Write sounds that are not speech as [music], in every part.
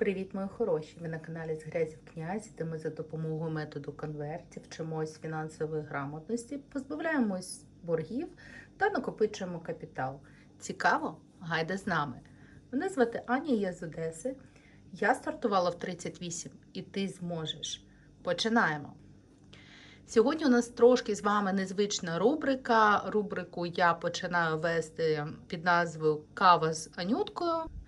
Привіт, мої хороші! Ви на каналі з грязі в князі, де ми за допомогою методу конвертів вчимось фінансової грамотності, позбавляємось боргів та накопичуємо капітал. Цікаво? Гайда з нами! Мене звати Аня, я з Одеси. Я стартувала в 38 і ти зможеш. Починаємо! Сьогодні у нас трошки з вами незвична рубрика. Рубрику я починаю вести під назвою Кава з Анюткою.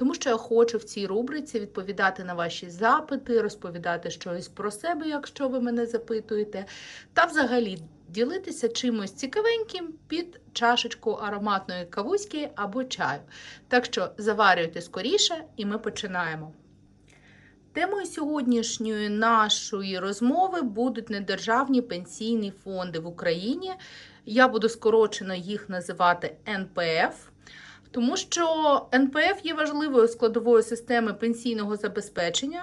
Тому що я хочу в цій рубриці відповідати на ваші запити, розповідати щось про себе, якщо ви мене запитуєте, та взагалі ділитися чимось цікавеньким під чашечку ароматної кавуськи або чаю. Так що заварюйте скоріше, і ми починаємо. Темою сьогоднішньої нашої розмови будуть недержавні пенсійні фонди в Україні. Я буду скорочено їх називати НПФ. Тому що НПФ є важливою складовою системи пенсійного забезпечення,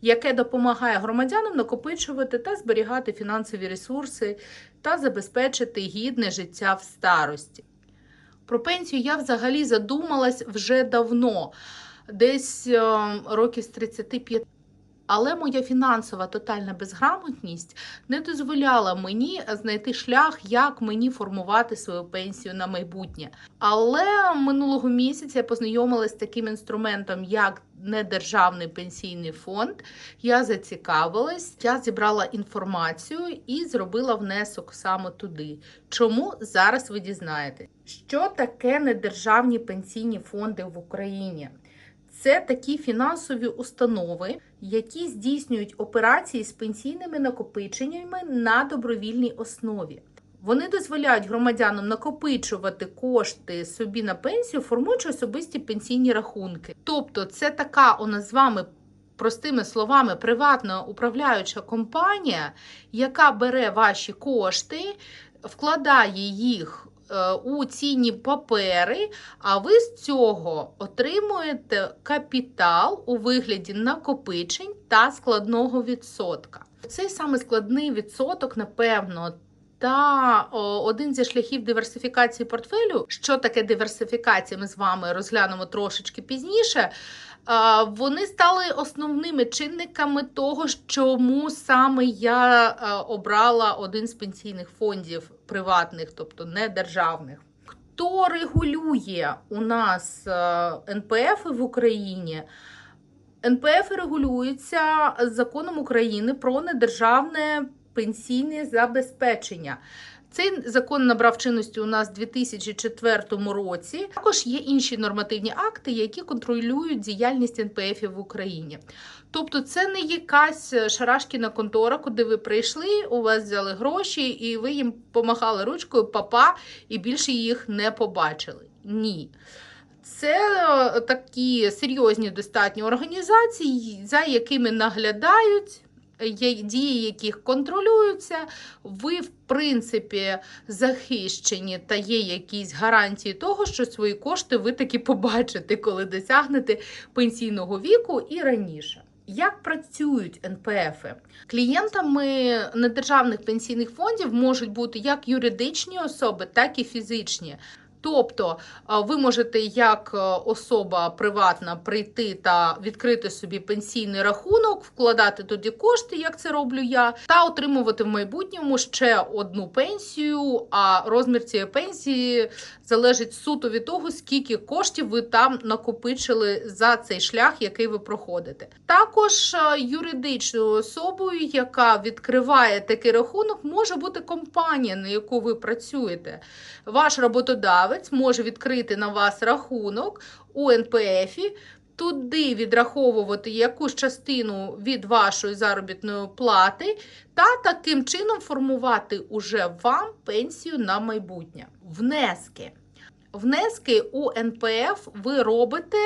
яке допомагає громадянам накопичувати та зберігати фінансові ресурси та забезпечити гідне життя в старості. Про пенсію я взагалі задумалась вже давно, десь е, років з 35. Але моя фінансова тотальна безграмотність не дозволяла мені знайти шлях, як мені формувати свою пенсію на майбутнє. Але минулого місяця я познайомилася з таким інструментом, як недержавний пенсійний фонд. Я зацікавилась, я зібрала інформацію і зробила внесок саме туди. Чому зараз ви дізнаєтесь? Що таке недержавні пенсійні фонди в Україні? Це такі фінансові установи, які здійснюють операції з пенсійними накопиченнями на добровільній основі. Вони дозволяють громадянам накопичувати кошти собі на пенсію, формуючи особисті пенсійні рахунки. Тобто, це така у нас з вами. Простими словами, приватна управляюча компанія, яка бере ваші кошти, вкладає їх у цінні папери, а ви з цього отримуєте капітал у вигляді накопичень та складного відсотка. Цей саме складний відсоток, напевно, та один зі шляхів диверсифікації портфелю, що таке диверсифікація, ми з вами розглянемо трошечки пізніше. Вони стали основними чинниками того, чому саме я обрала один з пенсійних фондів приватних, тобто не державних. Хто регулює у нас НПФ в Україні? НПФ регулюється законом України про недержавне пенсійне забезпечення. Цей закон набрав чинності у нас у 2004 році. Також є інші нормативні акти, які контролюють діяльність НПФ в Україні. Тобто, це не якась шарашкіна контора, куди ви прийшли, у вас взяли гроші, і ви їм помахали ручкою папа, і більше їх не побачили. Ні. Це такі серйозні достатньо організації, за якими наглядають дії, яких контролюються, ви, в принципі, захищені та є якісь гарантії того, що свої кошти ви таки побачите, коли досягнете пенсійного віку і раніше. Як працюють НПФ? Клієнтами недержавних пенсійних фондів можуть бути як юридичні особи, так і фізичні. Тобто ви можете як особа приватна прийти та відкрити собі пенсійний рахунок, вкладати тоді кошти, як це роблю я, та отримувати в майбутньому ще одну пенсію. А розмір цієї пенсії залежить суто від того, скільки коштів ви там накопичили за цей шлях, який ви проходите. Також юридичною особою, яка відкриває такий рахунок, може бути компанія, на яку ви працюєте. Ваш роботодавець може відкрити на вас рахунок у НПФ, туди відраховувати якусь частину від вашої заробітної плати, та таким чином формувати уже вам пенсію на майбутнє. Внески. Внески у НПФ ви робите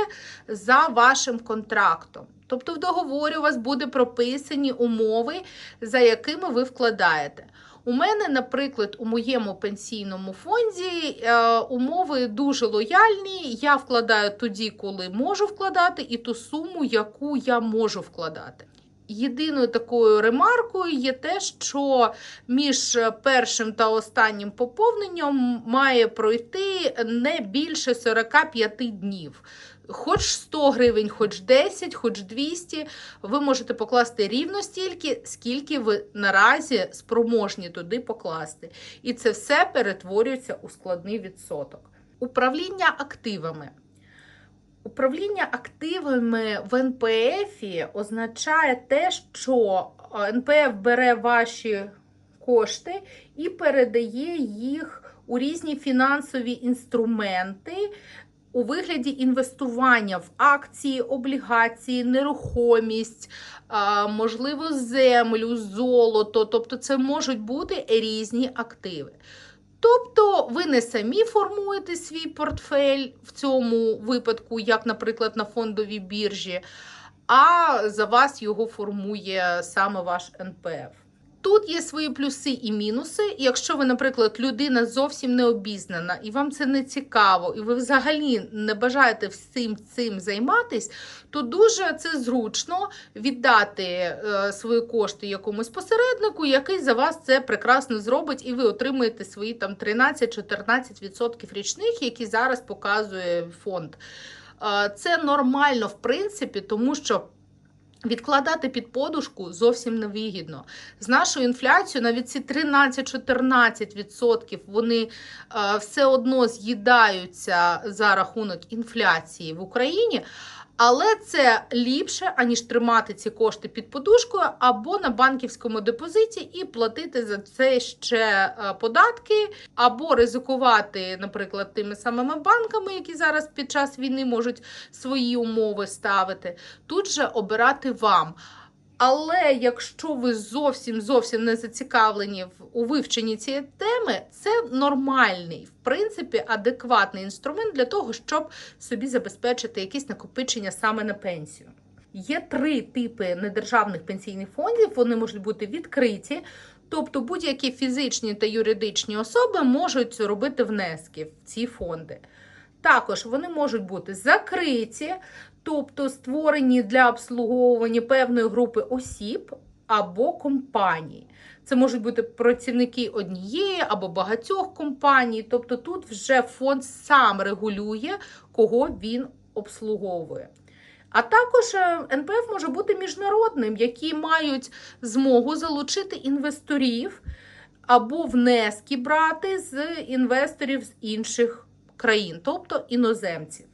за вашим контрактом. Тобто в договорі у вас буде прописані умови, за якими ви вкладаєте. У мене, наприклад, у моєму пенсійному фонді е, умови дуже лояльні. Я вкладаю тоді, коли можу вкладати, і ту суму, яку я можу вкладати. Єдиною такою ремаркою є те, що між першим та останнім поповненням має пройти не більше 45 днів. Хоч 100 гривень, хоч 10, хоч 200, ви можете покласти рівно стільки, скільки ви наразі спроможні туди покласти. І це все перетворюється у складний відсоток. Управління активами. Управління активами в НПФ означає те, що НПФ бере ваші кошти і передає їх у різні фінансові інструменти у вигляді інвестування в акції, облігації, нерухомість, можливо, землю, золото. Тобто, це можуть бути різні активи. Тобто ви не самі формуєте свій портфель в цьому випадку, як, наприклад, на фондовій біржі, а за вас його формує саме ваш НПФ. Тут є свої плюси і мінуси. Якщо ви, наприклад, людина зовсім не обізнана, і вам це не цікаво, і ви взагалі не бажаєте всім цим займатись, то дуже це зручно віддати е, свої кошти якомусь посереднику, який за вас це прекрасно зробить, і ви отримаєте свої там 13-14% річних, які зараз показує фонд. Е, Це нормально, в принципі, тому що. Відкладати під подушку зовсім невигідно. З нашою інфляцією навіть ці 13-14% вони е, все одно з'їдаються за рахунок інфляції в Україні. Але це ліпше, аніж тримати ці кошти під подушкою або на банківському депозиті і платити за це ще е, податки, або ризикувати, наприклад, тими самими банками, які зараз під час війни можуть свої умови ставити. Тут же обирати вам. Але якщо ви зовсім зовсім не зацікавлені у вивченні цієї теми, це нормальний, в принципі, адекватний інструмент для того, щоб собі забезпечити якісь накопичення саме на пенсію. Є три типи недержавних пенсійних фондів. Вони можуть бути відкриті, тобто будь-які фізичні та юридичні особи можуть робити внески в ці фонди. Також вони можуть бути закриті, тобто створені для обслуговування певної групи осіб або компаній. Це можуть бути працівники однієї або багатьох компаній. Тобто тут вже фонд сам регулює, кого він обслуговує. А також е, НПФ може бути міжнародним, які мають змогу залучити інвесторів або внески брати з інвесторів з інших країн, тобто іноземців.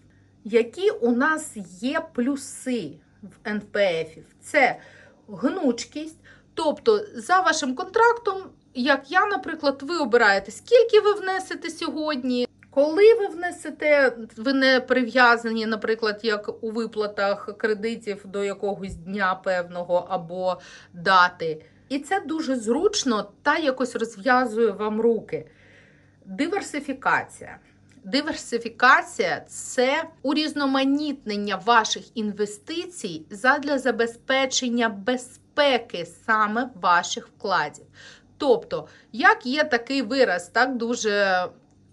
Які у нас є плюси в НПФ? Це гнучкість, тобто за вашим контрактом, як я, наприклад, ви обираєте, скільки ви внесете сьогодні. Коли ви внесете, ви не прив'язані, наприклад, як у виплатах кредитів до якогось дня певного або дати. І це дуже зручно та якось розв'язує вам руки. Диверсифікація. Диверсифікація це урізноманітнення ваших інвестицій задля забезпечення безпеки саме ваших вкладів. Тобто, як є такий вираз, так дуже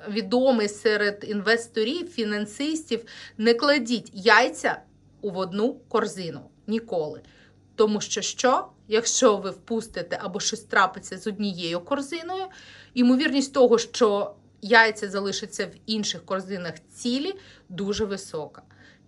відомий серед інвесторів, фінансистів, не кладіть яйця у одну корзину ніколи. Тому що що, якщо ви впустите або щось трапиться з однією корзиною, ймовірність того, що яйця залишаться в інших корзинах цілі, дуже висока,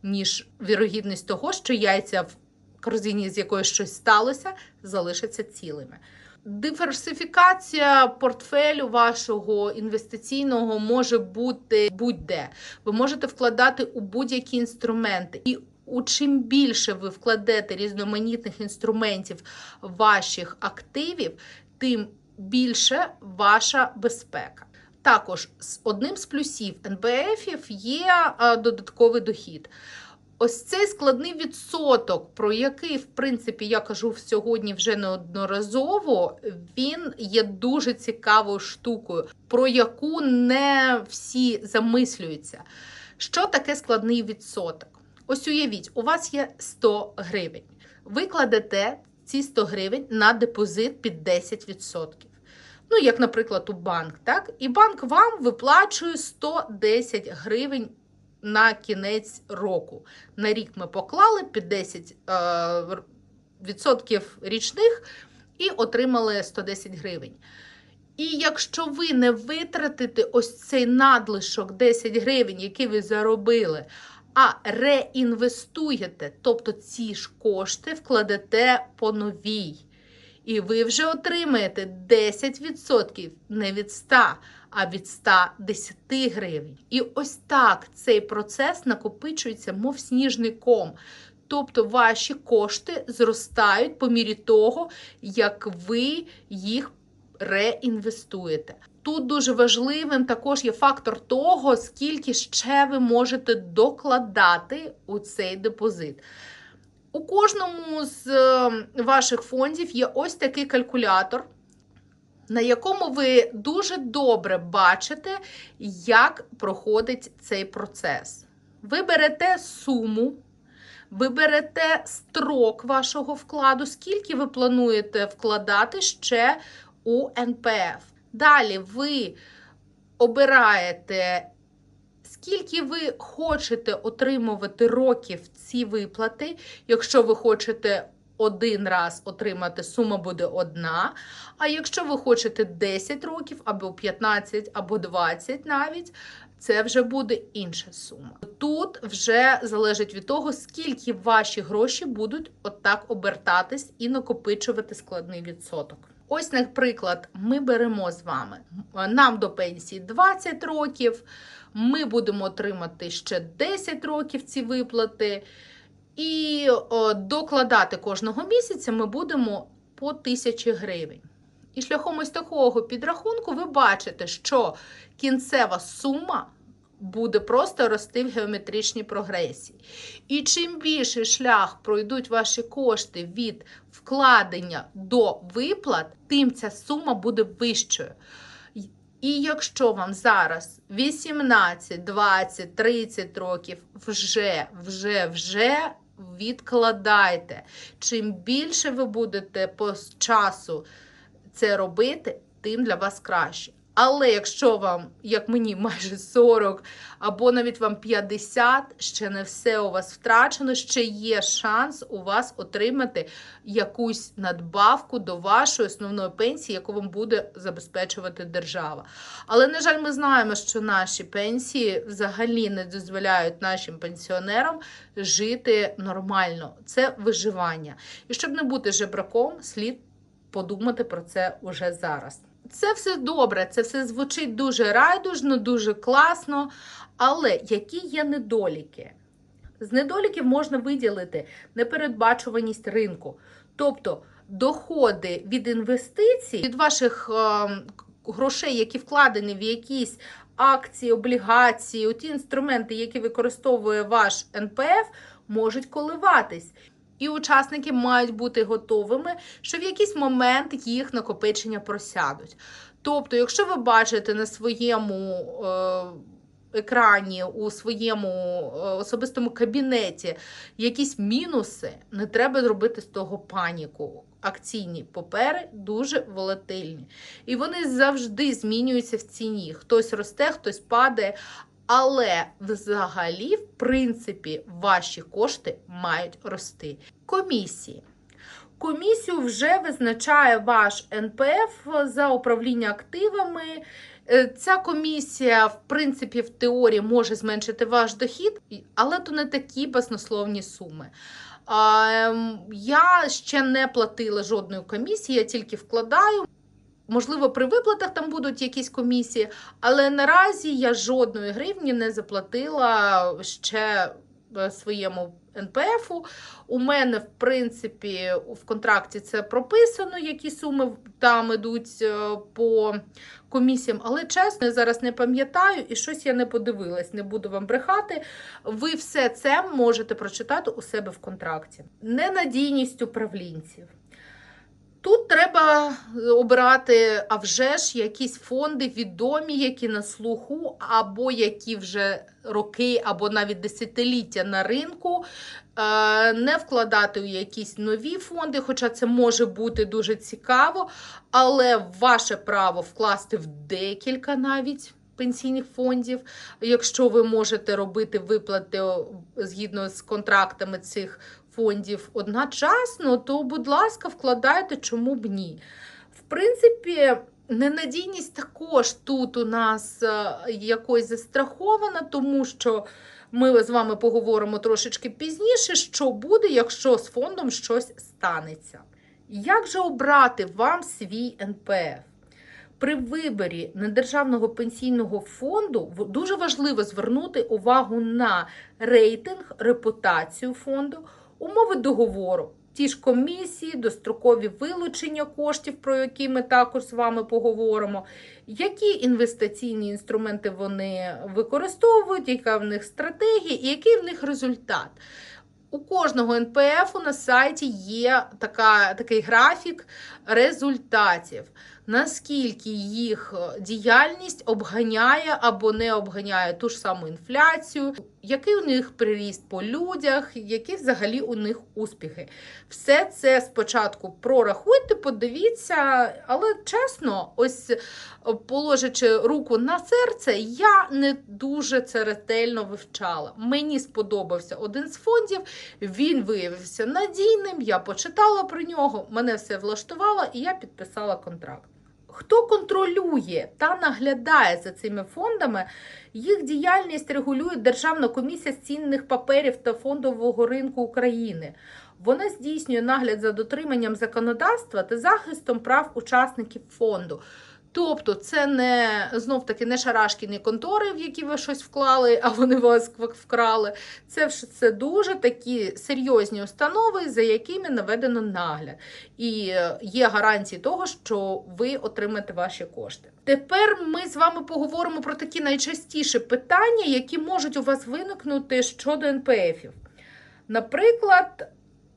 ніж вірогідність того, що яйця в корзині, з якої щось сталося, залишаться цілими. Диверсифікація портфелю вашого інвестиційного може бути будь-де. Ви можете вкладати у будь-які інструменти. І у чим більше ви вкладете різноманітних інструментів ваших активів, тим більше ваша безпека. Також з одним з плюсів НБФів є додатковий дохід. Ось цей складний відсоток, про який, в принципі, я кажу сьогодні вже неодноразово, він є дуже цікавою штукою, про яку не всі замислюються. Що таке складний відсоток? Ось уявіть, у вас є 100 гривень. Ви кладете ці 100 гривень на депозит під 10%. Ну, як, наприклад, у банк, так? І банк вам виплачує 110 гривень на кінець року. На рік ми поклали під 10 е, відсотків річних і отримали 110 гривень. І якщо ви не витратите ось цей надлишок 10 гривень, який ви заробили, а реінвестуєте, тобто ці ж кошти вкладете по новій. І ви вже отримаєте 10% не від 100, а від 110 гривень. І ось так цей процес накопичується, мов сніжний ком. Тобто ваші кошти зростають по мірі того, як ви їх реінвестуєте. Тут дуже важливим також є фактор того, скільки ще ви можете докладати у цей депозит. У кожному з е, ваших фондів є ось такий калькулятор, на якому ви дуже добре бачите, як проходить цей процес. Ви берете суму, ви берете строк вашого вкладу, скільки ви плануєте вкладати ще у НПФ. Далі ви обираєте, скільки ви хочете отримувати років ці виплати. Якщо ви хочете один раз отримати, сума буде одна. А якщо ви хочете 10 років, або 15, або 20 навіть, це вже буде інша сума. Тут вже залежить від того, скільки ваші гроші будуть отак обертатись і накопичувати складний відсоток. Ось, наприклад, ми беремо з вами. Нам до пенсії 20 років, ми будемо отримати ще 10 років ці виплати. І докладати кожного місяця ми будемо по 1000 гривень. І шляхом ось такого підрахунку ви бачите, що кінцева сума буде просто рости в геометричній прогресії. І чим більший шлях пройдуть ваші кошти від вкладення до виплат, тим ця сума буде вищою. І якщо вам зараз 18, 20, 30 років вже, вже, вже відкладайте. Чим більше ви будете по часу це робити, тим для вас краще. Але якщо вам, як мені, [laughs] майже 40 або навіть вам 50, ще не все у вас втрачено, ще є шанс у вас отримати якусь надбавку до вашої основної пенсії, яку вам буде забезпечувати держава. Але, на жаль, ми знаємо, що наші пенсії взагалі не дозволяють нашим пенсіонерам жити нормально. Це виживання. І щоб не бути жебраком, слід подумати про це уже зараз. Це все добре, це все звучить дуже райдужно, дуже класно. Але які є недоліки? З недоліків можна виділити непередбачуваність ринку. Тобто доходи від інвестицій, від ваших е, грошей, які вкладені в якісь акції, облігації, ті інструменти, які використовує ваш НПФ, можуть коливатись. І учасники мають бути готовими, що в якийсь момент їх накопичення просядуть. Тобто, якщо ви бачите на своєму е, екрані, у своєму е, особистому кабінеті якісь мінуси, не треба зробити з того паніку. Акційні папери дуже волатильні. І вони завжди змінюються в ціні. Хтось росте, хтось падає. Але взагалі, в принципі, ваші кошти мають рости. Комісії. Комісію вже визначає ваш НПФ за управління активами. Е, ця комісія, в принципі, в теорії може зменшити ваш дохід, але то не такі баснословні суми. Ем, я ще не платила жодної комісії, я тільки вкладаю. Можливо, при виплатах там будуть якісь комісії, але наразі я жодної гривні не заплатила ще е, своєму НПФу. У мене, в принципі, в контракті це прописано, які суми там ідуть е, по комісіям. Але чесно, я зараз не пам'ятаю і щось я не подивилась, не буду вам брехати. Ви все це можете прочитати у себе в контракті. Ненадійність управлінців. Тут треба обирати, а вже ж, якісь фонди відомі, які на слуху, або які вже роки, або навіть десятиліття на ринку, е, не вкладати у якісь нові фонди, хоча це може бути дуже цікаво, але ваше право вкласти в декілька навіть. Пенсійних фондів, якщо ви можете робити виплати згідно з контрактами цих фондів одночасно, то, будь ласка, вкладайте, чому б ні. В принципі, Ненадійність також тут у нас е, якось застрахована, тому що ми з вами поговоримо трошечки пізніше, що буде, якщо з фондом щось станеться. Як же обрати вам свій НПФ? При виборі недержавного пенсійного фонду дуже важливо звернути увагу на рейтинг, репутацію фонду, умови договору, ті ж комісії, дострокові вилучення коштів, про які ми також з вами поговоримо, які інвестиційні інструменти вони використовують, яка в них стратегія і який в них результат. У кожного НПФ на сайті є така, такий графік результатів, наскільки їх е, діяльність обганяє або не обганяє ту ж саму інфляцію, який у них приріст по людях, які взагалі у них успіхи. Все це спочатку прорахуйте, подивіться, але чесно, ось е, положачи руку на серце, я не дуже це ретельно вивчала. Мені сподобався один з фондів, він виявився надійним. Я почитала про нього, мене все влаштувало, і я підписала контракт. Хто контролює та наглядає за цими фондами, їх діяльність регулює Державна комісія з цінних паперів та фондового ринку України. Вона здійснює нагляд за дотриманням законодавства та захистом прав учасників фонду. Тобто, це не знов таки не шарашкіні контори, в які ви щось вклали, а вони вас вкрали. Це це дуже такі серйозні установи, за якими наведено нагляд. І е, є гарантії того, що ви отримаєте ваші кошти. Тепер ми з вами поговоримо про такі найчастіші питання, які можуть у вас виникнути щодо НПФів. Наприклад,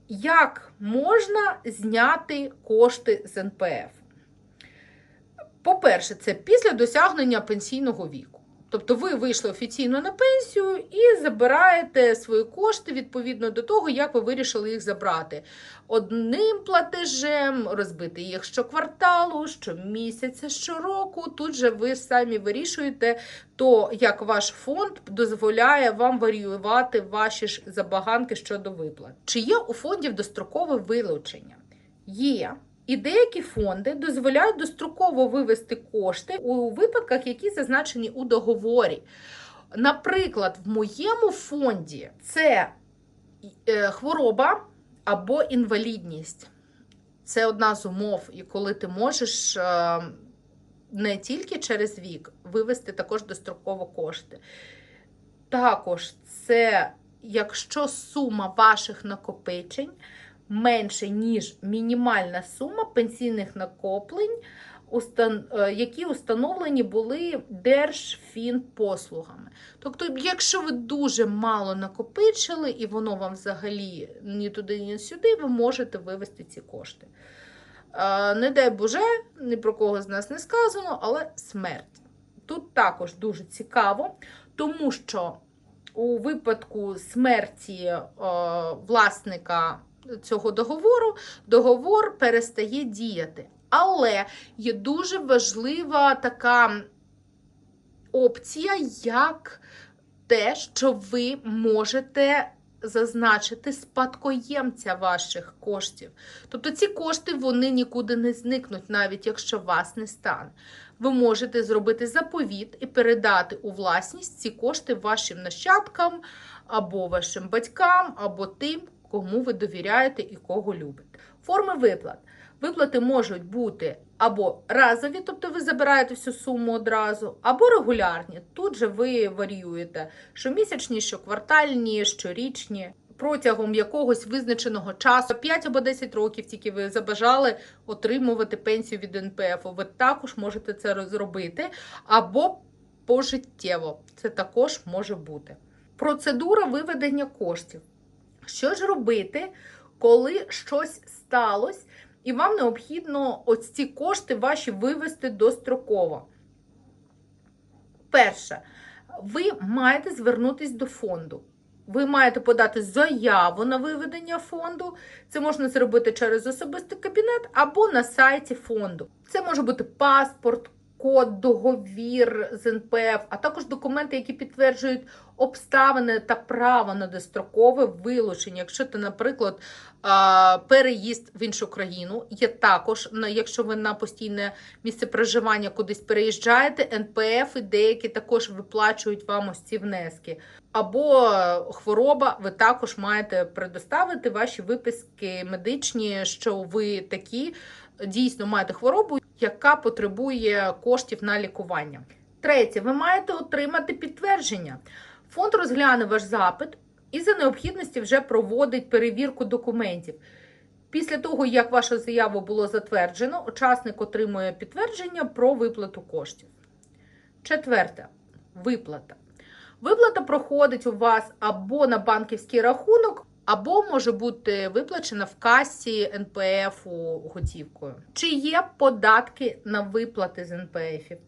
як можна зняти кошти з НПФ? По-перше, це після досягнення пенсійного віку. Тобто ви вийшли офіційно на пенсію і забираєте свої кошти відповідно до того, як ви вирішили їх забрати. Одним платежем, розбити їх щокварталу, щомісяця, щороку. Тут же ви самі вирішуєте, то як ваш фонд дозволяє вам варіювати ваші ж забаганки щодо виплат. Чи є у фондів дострокове вилучення? Є. І деякі фонди дозволяють достроково вивести кошти у випадках, які зазначені у договорі. Наприклад, в моєму фонді це е, хвороба або інвалідність. Це одна з умов, і коли ти можеш е, не тільки через вік вивести також достроково кошти. Також це якщо сума ваших накопичень менше, ніж мінімальна сума пенсійних накоплень, е, які установлені були Держфінпослугами. Тобто, якщо ви дуже мало накопичили і воно вам взагалі ні туди, ні сюди, ви можете вивести ці кошти. Е, Не дай Боже, ні про кого з нас не сказано, але смерть. Тут також дуже цікаво, тому що у випадку смерті е, власника цього договору, договор перестає діяти. Але є дуже важлива така опція, як те, що ви можете зазначити спадкоємця ваших коштів. Тобто ці кошти вони нікуди не зникнуть, навіть якщо вас не стане. Ви можете зробити заповіт і передати у власність ці кошти вашим нащадкам або вашим батькам, або тим, кому ви довіряєте і кого любите. Форми виплат. Виплати можуть бути або разові, тобто ви забираєте всю суму одразу, або регулярні. Тут же ви варіюєте щомісячні, щоквартальні, щорічні. Протягом якогось визначеного часу, 5 або 10 років, тільки ви забажали отримувати пенсію від НПФ. Ви також можете це зробити, або пожиттєво. Це також може бути. Процедура виведення коштів. Що ж робити, коли щось сталося, і вам необхідно ось ці кошти ваші вивести достроково? Перше, ви маєте звернутися до фонду. Ви маєте подати заяву на виведення фонду. Це можна зробити через особистий кабінет або на сайті фонду. Це може бути паспорт, код, договір з НПФ, а також документи, які підтверджують обставини та право на дострокове вилучення. Якщо ти, наприклад, переїзд в іншу країну, є також, якщо ви на постійне місце проживання кудись переїжджаєте, НПФ і деякі також виплачують вам ось ці внески. Або хвороба, ви також маєте предоставити ваші виписки медичні, що ви такі дійсно маєте хворобу, яка потребує коштів на лікування. Третє, ви маєте отримати підтвердження. Фонд розгляне ваш запит і за необхідності вже проводить перевірку документів. Після того, як вашу заяву було затверджено, учасник отримує підтвердження про виплату коштів. Четверте виплата. Виплата проходить у вас або на банківський рахунок, або може бути виплачена в касі НПФ готівкою. Чи є податки на виплати з НПФів?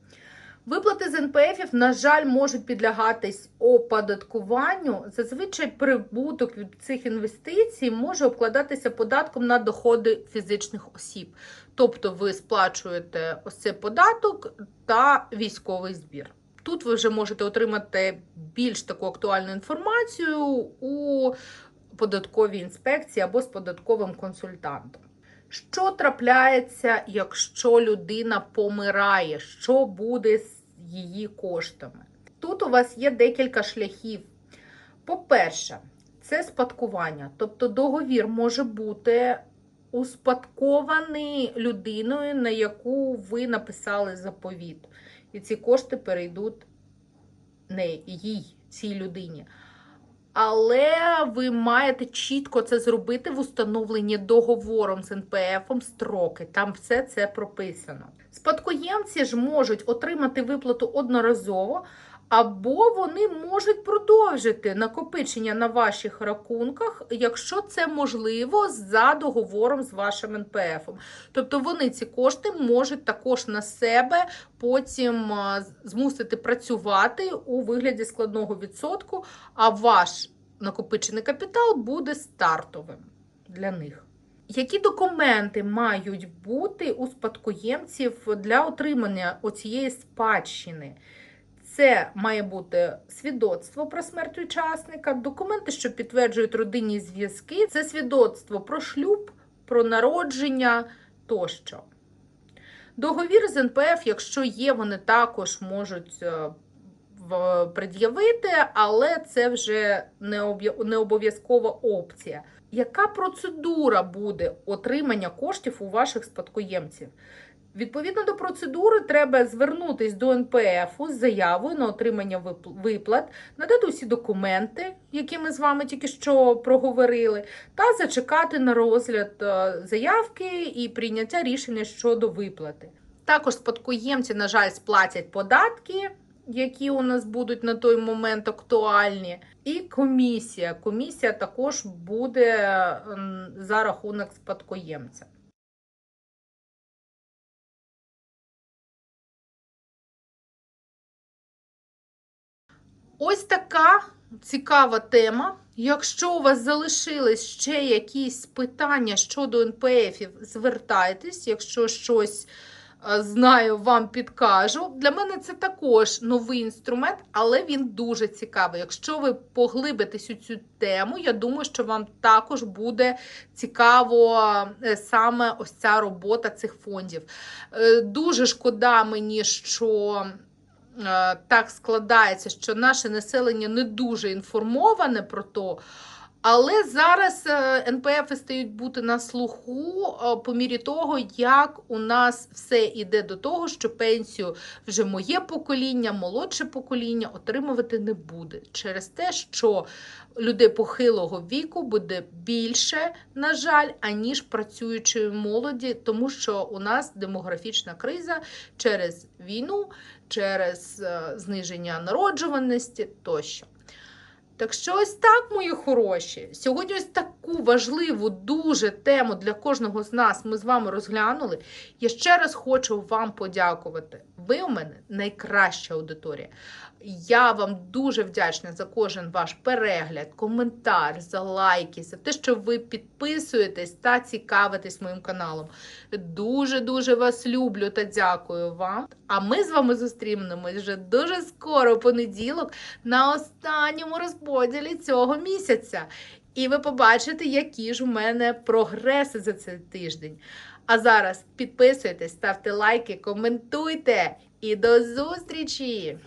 Виплати з НПФів, на жаль, можуть підлягатись оподаткуванню. Зазвичай прибуток від цих інвестицій може обкладатися податком на доходи фізичних осіб. Тобто ви сплачуєте ось цей податок та військовий збір. Тут ви вже можете отримати більш таку актуальну інформацію у податковій інспекції або з податковим консультантом. Що трапляється, якщо людина помирає? Що буде з її коштами? Тут у вас є декілька шляхів. По-перше, це спадкування, тобто договір може бути успадкований людиною, на яку ви написали заповіт. І ці кошти перейдуть не їй, цій людині. Але ви маєте чітко це зробити в установленні договором з НПФ строки. Там все це прописано. Спадкоємці ж можуть отримати виплату одноразово, або вони можуть продовжити накопичення на ваших рахунках, якщо це можливо за договором з вашим НПФом. Тобто вони ці кошти можуть також на себе потім змусити працювати у вигляді складного відсотку, а ваш накопичений капітал буде стартовим для них. Які документи мають бути у спадкоємців для отримання оцієї спадщини? Це має бути свідоцтво про смерть учасника, документи, що підтверджують родинні зв'язки, це свідоцтво про шлюб, про народження тощо. Договір з НПФ, якщо є, вони також можуть е, пред'явити, але це вже не обов'язкова опція. Яка процедура буде отримання коштів у ваших спадкоємців? Відповідно до процедури, треба звернутись до НПФ з заявою на отримання виплат, надати усі документи, які ми з вами тільки що проговорили, та зачекати на розгляд е, заявки і прийняття рішення щодо виплати. Також спадкоємці, на жаль, сплатять податки, які у нас будуть на той момент актуальні, і комісія. Комісія також буде за рахунок спадкоємця. Ось така цікава тема. Якщо у вас залишились ще якісь питання щодо НПФів, звертайтесь, якщо щось знаю, вам підкажу. Для мене це також новий інструмент, але він дуже цікавий. Якщо ви поглибитесь у цю тему, я думаю, що вам також буде цікаво е, саме ось ця робота цих фондів. Е, Дуже шкода мені, що е, так складається, що наше населення не дуже інформоване про то. Але зараз е, НПФ стають бути на слуху е, по мірі того, як у нас все йде до того, що пенсію вже моє покоління, молодше покоління отримувати не буде. Через те, що людей похилого віку буде більше, на жаль, аніж працюючої молоді, тому що у нас демографічна криза через війну, через е, зниження народжуваності тощо. Так що ось так, мої хороші. Сьогодні ось таку важливу дуже тему для кожного з нас ми з вами розглянули. Я ще раз хочу вам подякувати. Ви у мене найкраща аудиторія. Я вам дуже вдячна за кожен ваш перегляд, коментар, за лайки, за те, що ви підписуєтесь та цікавитесь моїм каналом. Дуже дуже вас люблю та дякую вам. А ми з вами зустрінемось вже дуже скоро, понеділок, на останньому розподілі цього місяця. І ви побачите, які ж у мене прогреси за цей тиждень. А зараз підписуйтесь, ставте лайки, коментуйте і до зустрічі!